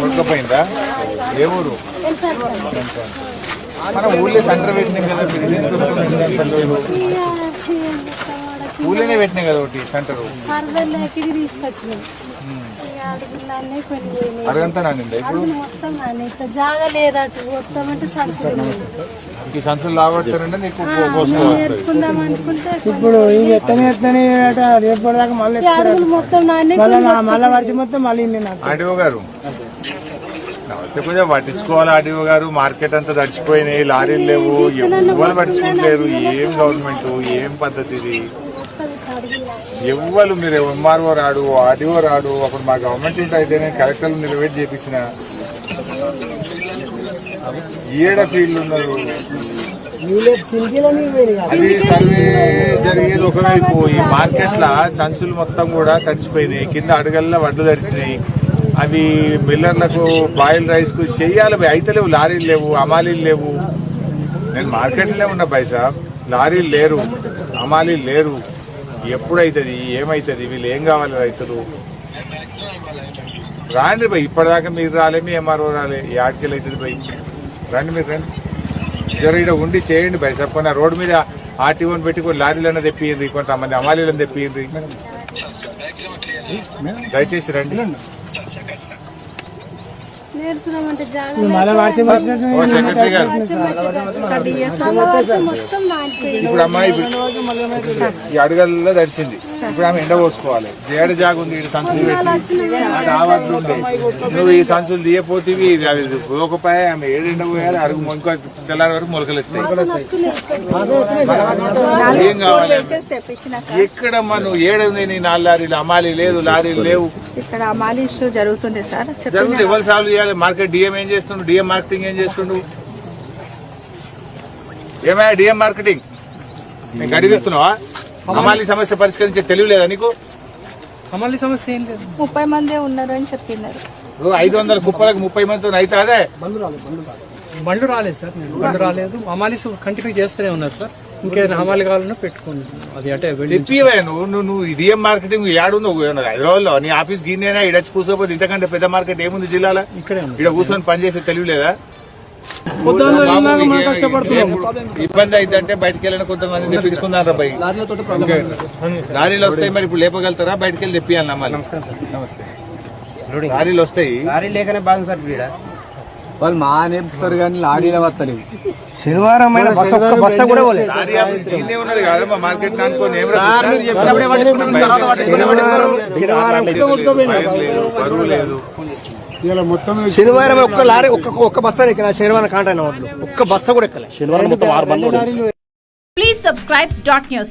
ఉడకపోయిందా ఏ ఊరు మన ఊళ్ళో సెంటర్ పెట్టినాం కదా? ఊళ్ళోనే పెట్టినాం కదా ఒకటి సెంటర్ వరదల్లోకి తీసుకొచ్చినాయి ఇక అడుగులన్నీ కొన్ని పోయినాయి అడగంతా నానిందా ఇప్పుడు జాగా లేదటు సంచులు ఈ సంచులు లాగొడతానంటే నీకు ఇప్పుడు ఇవి ఎత్తని ఎత్తని అట రేపు దాకా మళ్ళీ మొత్తం మళ్ళీ మళ్ళీ వర్షం మొత్తం మళ్ళీ ఆడియో గారు నమస్తే కొంచెం పట్టించుకోవాలి ఆడియో గారు మార్కెట్ అంతా తడిచిపోయినాయి లారీలు లేవు. ఎవ్వరు పట్టించుకుంటలేరు? ఏం గవర్నమెంట్ ఏం పద్ధతి ఇది? ఎవ్వరు మీరు ఎంఆర్ఓ రాడు ఆర్డీఓ రాడు అప్పుడు మా గవర్నమెంట్ ఉంటే అయితే నేను కలెక్టర్లు నిలబెట్టి చేపించిన. ఏడ ఫీల్డ్ ఉన్నారు అది సర్వే జరిగేది ఒకవైపు. ఈ మార్కెట్లా సంచులు మొత్తం కూడా తడిచిపోయినాయి. కింద అడగల్లా వడ్లు తడిచినాయి. అవి మిల్లర్లకు బాయిల్ రైస్కు చెయ్యాలి భయ్. అయితే లేవు లారీలు లేవు అమాలీలు లేవు. నేను మార్కెట్లోనే ఉన్నా సాబ్. లారీలు లేరు అమాలీలు లేరు. ఎప్పుడైతుంది? ఏమైతుంది? వీళ్ళు ఏం కావాలి రైతులు రాండి భయ్ ఇప్పటిదాకా మీరు రాలే మీ ఎంఆర్ఓ రాలే ఈ ఆర్టికల్ అవుతుంది భయ్ రండి మీరు రండి. జర ఇక్కడ ఉండి చేయండి భయ్ చెప్పండి. రోడ్డు మీద ఆర్టీఓని పెట్టి కొన్ని లారీలను తెప్పియండి కొంతమంది అమాలీలను తెప్పియండి. దయచేసి రండి నేర్పుదామంటే జాగా మళ్ళీ వర్షం వచ్చినట్టు ఓ సెక్రటరీ గారు వర్షం మొత్తం ఇప్పుడు అమ్మాయి ఈ అడగల్లో తడిసింది. ఇప్పుడు ఆమె ఎండ పోసుకోవాలి. ఏడ జాగ ఉంది ఇక్కడ సంచులు పెట్టి. ఆ రావట్లు ఉంది నువ్వు ఈ సంచులు తీయపోతేవి అవి పోకపోయా ఆమె ఏడు ఎండ పోయాలి అడుగు మొక్క తెల్లారి వరకు మొలకలు ఎత్తాయి ఏం కావాలి? ఎక్కడమ్మా నువ్వు ఏడుంది నీ నాలుగు లారీలు అమాలి లేదు లారీలు లేవు. ఇక్కడ అమాలి ఇష్యూ జరుగుతుంది సార్. జరుగుతుంది ఎవరు సాల్వ్ చేయాలి? మార్కెట్ డిఎం ఏం చేస్తుండు? డిఎం మార్కెటింగ్ ఏం చేస్తుండు? ఏమయ్యా డిఎం మార్కెటింగ్ నేను గడివిస్తున్నావా అమాలి సమస్య పరిష్కరించే తెలివి లేదా నీకు? అమలు సమస్య ఏం లేదు. ముప్పై మందే ఉన్నారు అని చెప్పినారు ఐదు వందల కుప్పలకు ముప్పై మందితో అయితే అదే? బండ్లు రాలేదు సార్. నేను బండ్లు రాలేదు. హమాలీస్ కంటిన్యూ చేస్తూనే ఉన్నారు సార్. ఇంకేదైనా హమాలి కావాలన్నా పెట్టుకోండి. అది అంటే తెప్పివే నువ్వు నువ్వు నువ్వు డిఎం మార్కెటింగ్? ఏడుందో హైదరాబాద్లో నీ ఆఫీస్ గిన్నెనా ఇడచ్చి కూర్చోపోతే ఇంతకంటే పెద్ద మార్కెట్ ఏముంది జిల్లాలో? ఇక్కడే ఉంది. ఇక్కడ కూర్చొని పనిచేసే తెలివి లేదా? పొద్దున్న బాబు, వెళ్ళినాక మనం మీకు కష్టపడుతున్నాము. ఏం- ఇబ్బంది అయిందంటే బయటకు వెళ్ళిన కొంతమంది తెప్పించుకున్నారు బాయ్ లారీలు వస్తాయి మరి ఇప్పుడు లేపగలుగుతారా? బయటకు వెళ్ళి తెప్పియాలి నమ్మాలి. నమస్తే. లారీలు వస్తాయి. వాళ్ళు మా నేర్పుతారు కానీ లారీల వస్తలేవు శనివారం బస్తా కూడా శనివారం ఒక్క లారీ ఒక్క ఒక్క బస్తా ఎక్కిన శనివారం కాంటాయిన ఒక్క బస్తా కూడా ఎక్కలే Please subscribe dot news.